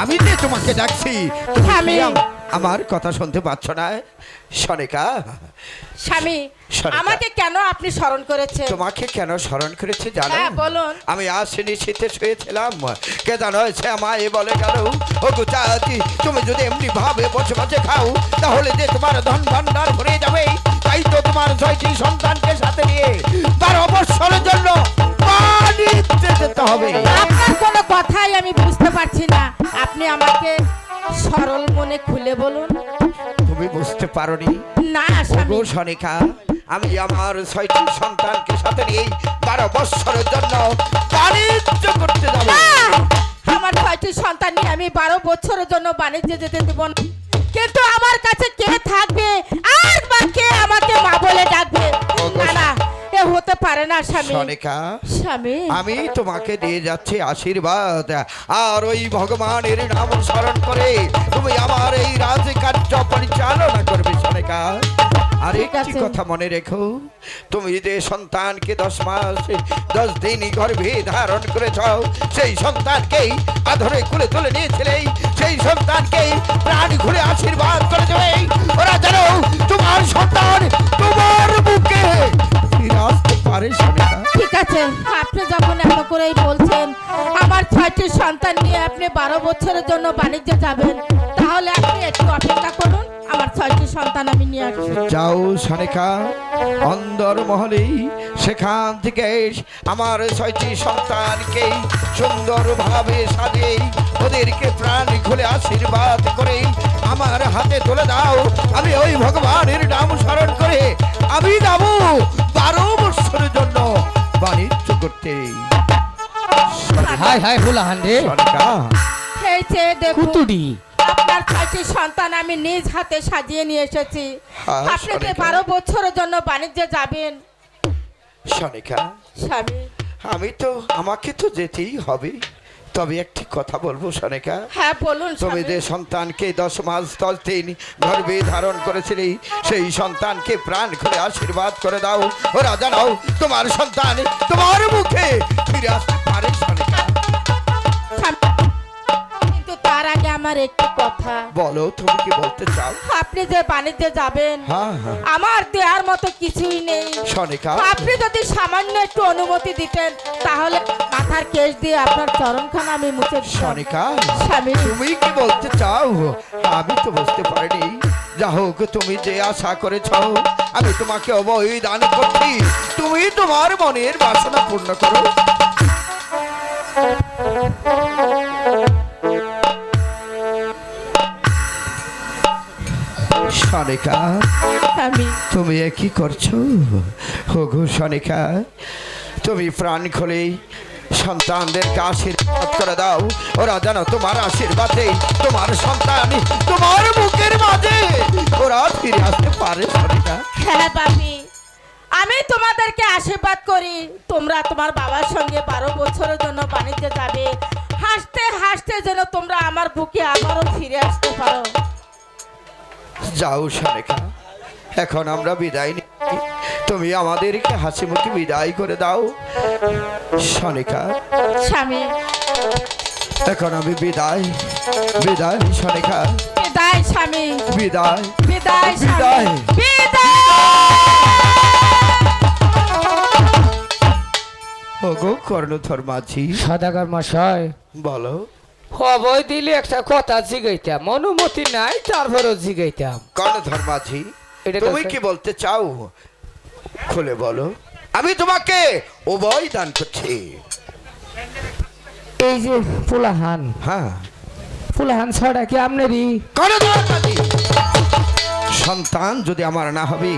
আমি যে তোমাকে ডাকছি তুমি। আম- আমার কথা শুনতে পাচ্ছ না সনিকা স্বামী আমাকে কেন আপনি স্মরণ করেছেন? তোমাকে কেন স্মরণ করেছে জানো? হ্যাঁ, বলুন। আমি আসিনি শীতে শুয়েছিলাম। কে জানো সে আমায় বলে গেল ও গুচাতি তুমি যদি এমনি ভাবে বসে বসে খাও তাহলে যে তোমার ধন ভান্ডার ভরে যাবে তাই তো তোমার ছয়টি সন্তানকে সাথে নিয়ে বারো অবসরের জন্য যেতে হবে। আপনার কোনো কথাই আমি বুঝতে পারছি না। আপনি আমাকে সরল মনে খুলে বলুন। তুমি বুঝতে পারোনি? না স্বামী। সনিকা আমি আমার ছয়টি সন্তানকে সাথে নিয়ে বারো বৎসরের জন্য বাণিজ্য করতে যাব! আমার ছয়টি সন্তান নিয়ে আমি বারো বছরের জন্য বাণিজ্যে যেতে দেব না। কিন্তু আমার কাছে কে থাকবে? আর বা কে আমাকে মা বলে ডাকবে? না। হতে পারে না স্বামী। সনিকা স্বামী। আমি তোমাকে দিয়ে যাচ্ছি আশীর্বাদ। আর ওই ভগবানের নাম স্মরণ করে তুমি আমার এই রাজকার্য পরিচালনা করবে সনিকা। আর একটি কথা মনে রেখো। তুমি যে সন্তানকে দশ মাস, দশ দিন গর্ভে ধারণ করেছ, সেই সন্তানকেই আধরে কুলে তুলে নিয়েছিলে, সেই সন্তানকেই প্রাণ ঘুরে আশীর্বাদ করে দেবে ওরা জানো তোমার সন্তান তোমার বুকে ঠিক আছে, আপনি যখন এত করেই বলছেন, আমার ছয়টি সন্তান নিয়ে আপনি বারো বছরের জন্য বাণিজ্যে যাবেন, তাহলে আপনি একটু অপেক্ষা করুন। আমার ছয়টি সন্তান আমি নিয়ে আসছি। যাও সনেকা অন্দর মহলেই সেখান থেকে আমার ছয়টি সন্তানকে সুন্দরভাবে সাজিয়ে ওদেরকে প্রাণ খুলে আশীর্বাদ করে আমার হাতে তুলে দাও। আমি ওই ভগবানের নাম স্মরণ করে আমি যাব বারো বছরের জন্য বাণিজ্য করতে। হাই হাই হুলাহান রে সনেকা। এই যে দেখুন কুতুডি। আপনার ছয়টি সন্তান আমি নিজ হাতে সাজিয়ে নিয়ে এসেছি। আপনি যে বারো বছরের জন্য বাণিজ্যে যাবেন? সনিকা স্বামী। আমি তো আমাকে তো যেতেই হবে। তবে একটি কথা বলব সনেকা হ্যাঁ বলুন তুমি যে সন্তানকে দশ মাস দশ দিন গর্ভে ধারণ করেছিলে সেই সন্তানকে প্রাণ খুলে আশীর্বাদ করে দাও। রাজা জানাও তোমার সন্তান তোমার মুখে ফিরে আসতে পারে আমার একটি কথা। বলো তুমি কি বলতে চাও? আপনি যে বাণিজ্যে যাবেন হ্যাঁ হ্যাঁ। আমার দেওয়ার মতো কিছুই নেই। সনিকা আপনি যদি সামান্য একটু অনুমতি দিতেন তাহলে মাথার কেশ দিয়ে আপনার চরণখানা আমি মুছে। সনিকা স্বামী। তুমি কি বলতে চাও? আমি তো বুঝতে পারিনি। যা হোক তুমি যে আশা করেছ আমি তোমাকে অবৈ দান করছি। তুমি তোমার মনের বাসনা পূর্ণ করো। সনিকা আমি তুমি কি করছ? হগু সনিকা তুমি প্রাণ খুলে সন্তানদেরকে আশীর্বাদ করে দাও। ওরা যেন তোমার আশীর্বাদে তোমার সন্তান তোমার বুকের মাঝে ওরা ফিরে আসতে পারে সনিকা হ্যাঁ বাপি আমি তোমাদেরকে আশীর্বাদ করি। তোমরা তোমার বাবার সঙ্গে বারো বছরের জন্য বাণিজ্যে যাবে। হাসতে হাসতে যেন তোমরা আমার বুকে আবারও ফিরে আসতে পারো। যাও সনিকা এখন আমরা বিদায় নিই। তুমি আমাদেরকে হাসি মুখে বিদায় করে দাও। সনিকা। স্বামী। এখন আমি বিদায়। বিদায় সনিকা। বিদায় স্বামী। বিদায়। বিদায়। বিদায়। ওগো কর্ণধর মাঝি। সদাগর মশাই। বলো। খবর দিলে একটা কথা জিগাইতাম অনুমতি নাই তারপরও জিগাইতাম। মাঝি এটা তুমি কি বলতে চাও? খুলে বলো। আমি তোমাকে উভয় দান করছি। এই যে ফুলাহান। হ্যাঁ। ফুলাহান ছড়া কি আপনারই? কর্ণধর মাঝি সন্তান যদি আমার না হবে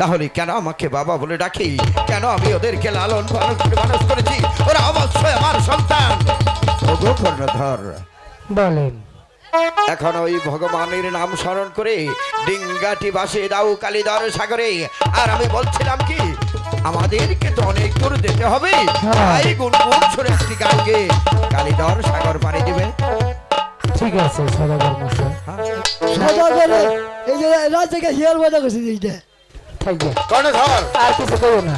তাহলে কেন আমাকে বাবা বলে ডাকি? কেন আমি ওদেরকে লালন পালন করে মানুষ করেছি? ওরা অবশ্যই আমার সন্তান। কর্ণধর। বলেন। এখন ওই ভগবানের নাম স্মরণ করে ডিঙ্গাটি বাসে দাও কালিদর সাগরে। আর আমি বলছিলাম কি আমাদেরকে তো অনেক দূর যেতে হবে। হ্যাঁ। তাই গুনগুন একটি সাগর পাড়ি দিবে। ঠিক আছে সদাগর মশাই। সদাগরে এই যে রাত থেকে হিয়ার বাজা করছে এইটা। থাকবে কর্ণধর। আর কিছু করব না।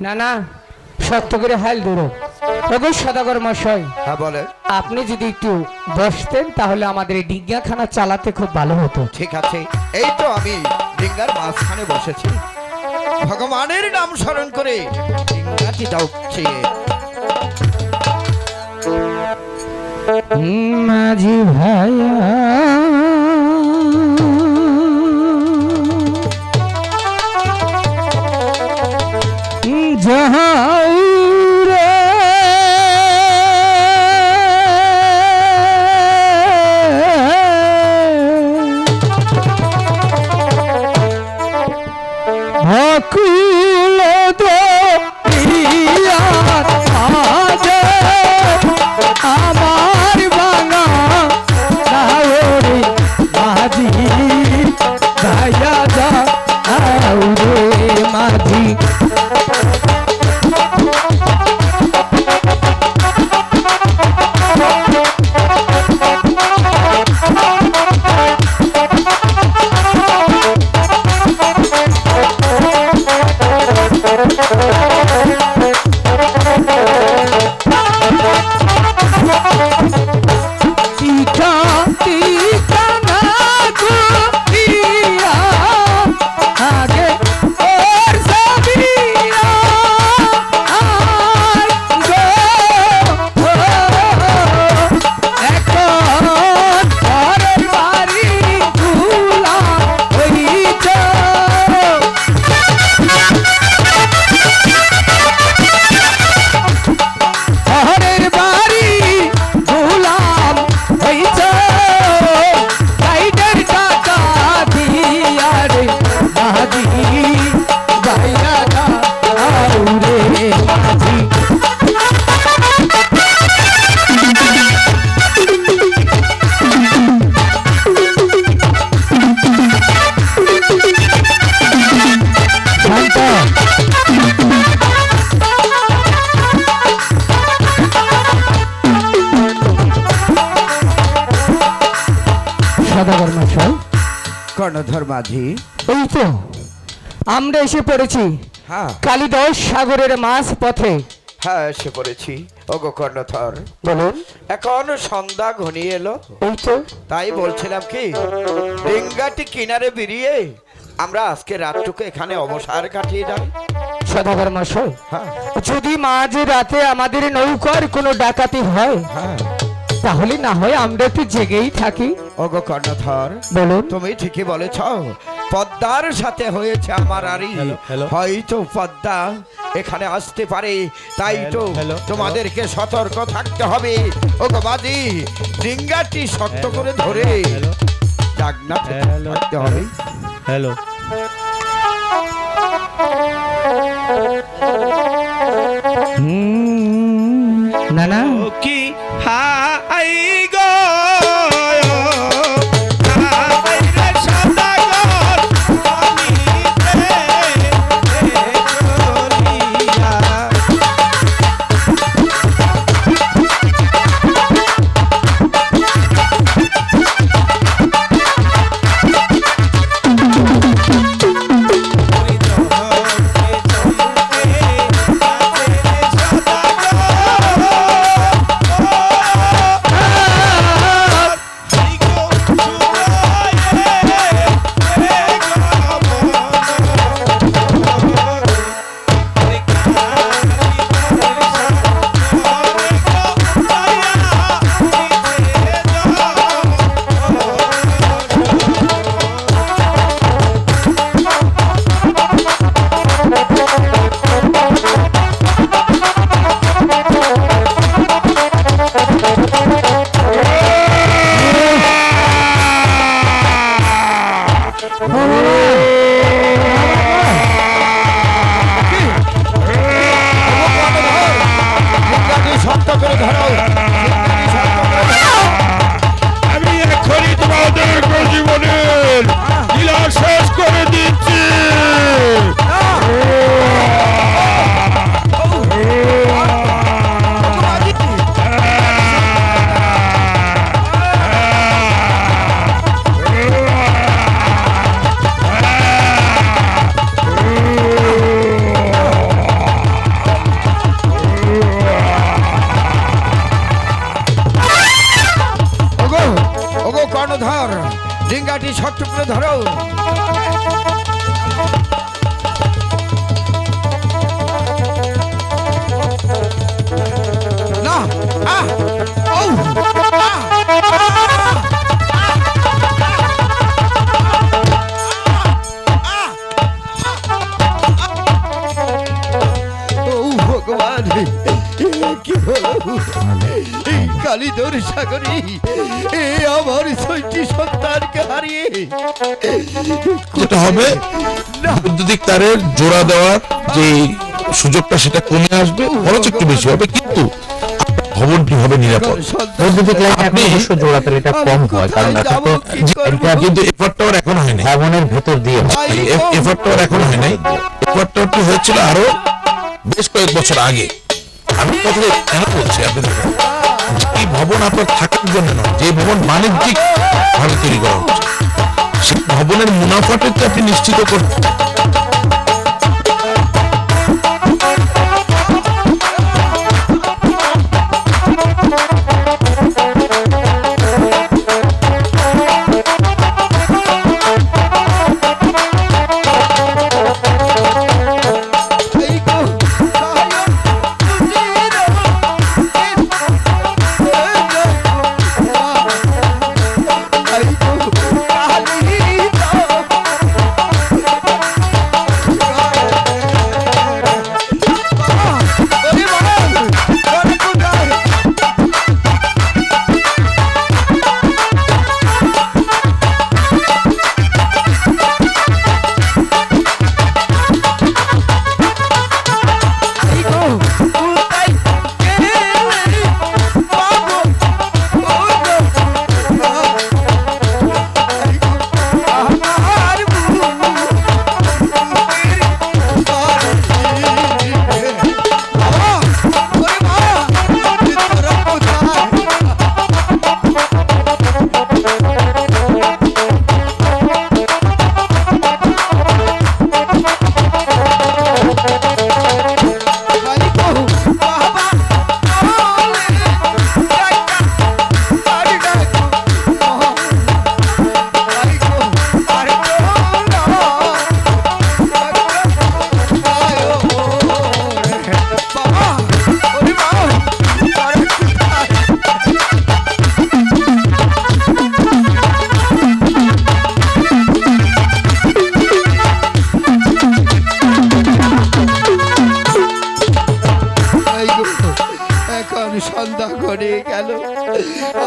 না না শক্ত করে হাইল ধরো। ওগো সদাগর মশাই হ্যাঁ বলে আপনি যদি একটু বসতেন তাহলে আমাদের এই ডিঙ্গাখানা চালাতে খুব ভালো হতো। ঠিক আছে এই তো আমি ডিঙ্গার মাঝখানে বসেছি। ভগবানের নাম স্মরণ করে ডিঙ্গাটি দাও মাঝি ভাইয়া মাঝি। এই তো আমরা এসে পড়েছি হ্যাঁ। কালিদাস সাগরের মাছ পথে। হ্যাঁ এসে পড়েছি। ওগো কর্ণধর। বলুন। এখন সন্ধ্যা ঘনিয়ে এলো। এই তো। তাই বলছিলাম কি ডিঙ্গাটি কিনারে বেরিয়ে আমরা আজকে রাতটুকু এখানে অবসর কাটিয়ে যাই। সদাগর মশাই হ্যাঁ। যদি মাঝ রাতে আমাদের নৌকার কোনো ডাকাতি হয় হ্যাঁ। তাহলে না হয় আমরা একটু জেগেই থাকি। ওগো কর্ণধর বলুন। তুমি ঠিকই বলেছ পদ্মার সাথে হয়েছে আমার আরি হয়তো পদ্মা এখানে আসতে পারে তাই তো তোমাদেরকে সতর্ক থাকতে হবে। ও গো ডিঙ্গাটি শক্ত করে ধরে। জাগনা থাকতে হবে। হ্যালো। সাগরে এ আমার ছয়টি সন্তানকে হারিয়ে। যেটা হবে? বৈদ্যুতিক তারের জোড়া দেওয়ার যে সুযোগটা সেটা কমে আসবে খরচ একটু বেশি হবে কিন্তু ভবনটি হবে নিরাপদ। বৈদ্যুতিক লাইন আপনি- অবশ্য এটা কম হয় কারণ এটা তো কিন্তু এখন হয়নি ভবনের ভেতর দিয়ে হয়। এখন হয় নাই। হয়েছিল আরও বেশ কয়েক বছর আগে। আমি কথাটা কেন বলছি আপনি দেখেন যে ভবন আপনার থাকার জন্য নয়। যে ভবন বাণিজ্যিক ভাবে তৈরি করা হচ্ছে। সেই ভবনের মুনাফাটা আপনি নিশ্চিত করতে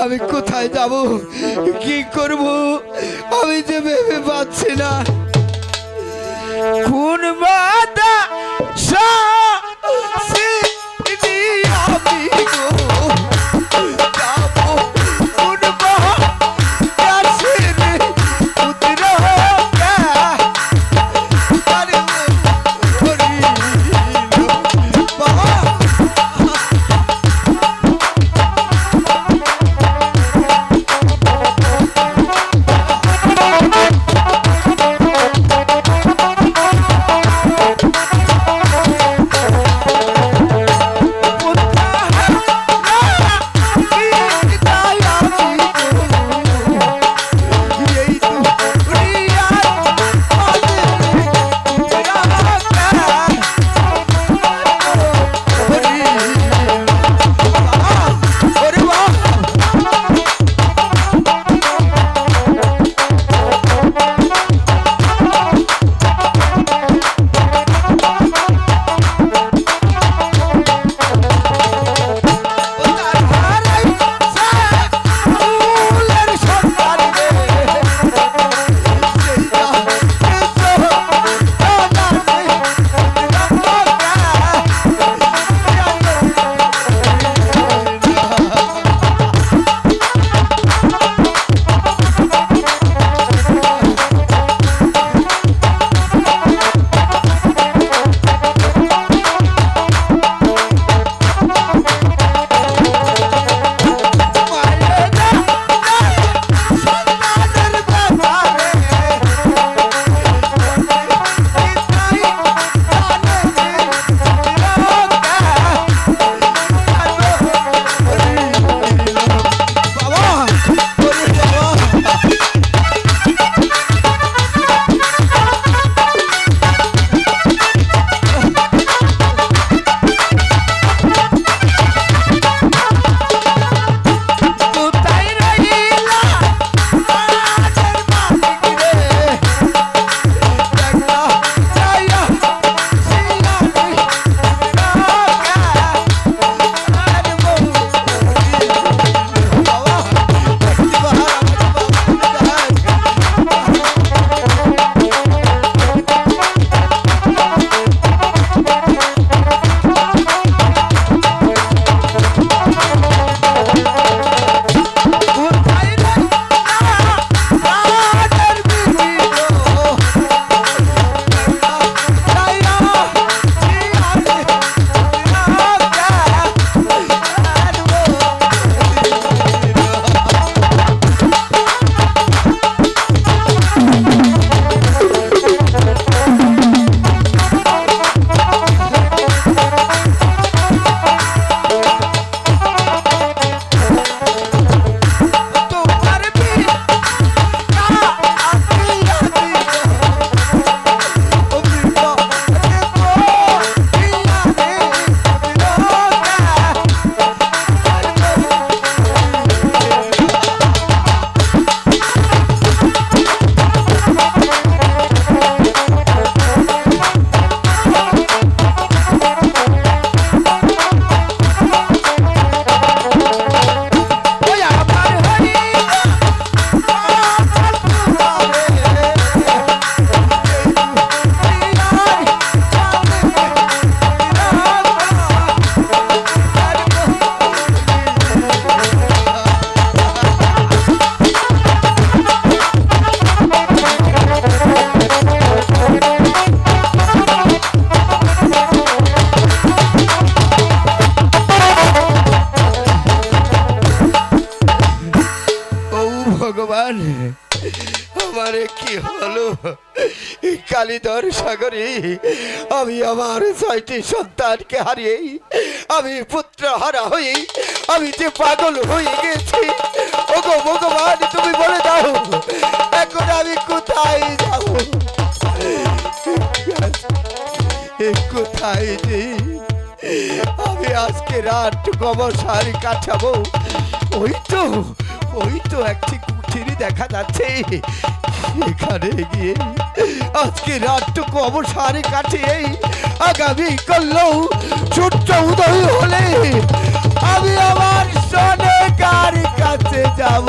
আমি কোথায় যাব? কি করব? আমি যে ভেবে পাচ্ছি না। কোন বাদা আমি গো। এই কালীধর সাগরে আমি আমার ছয়টি সন্তানকে হারিয়ে আমি পুত্র হারা হয়ে আমি যে পাগল হয়ে গেছি। ওগো ভগবান, তুমি বলে দাও, এখন আমি কোথায় যাব? কোথায় যে আমি আজকে রাত কবসার কাটাবো ওই তো ওই তো একটি কুঠিরি দেখা যাচ্ছে। এখানে গিয়ে আজকে রাতটুকু অবসারে কাটিয়ে আগামী করলেও সূর্য উদয় হলে আমি আমার সনে কার কাছে যাব।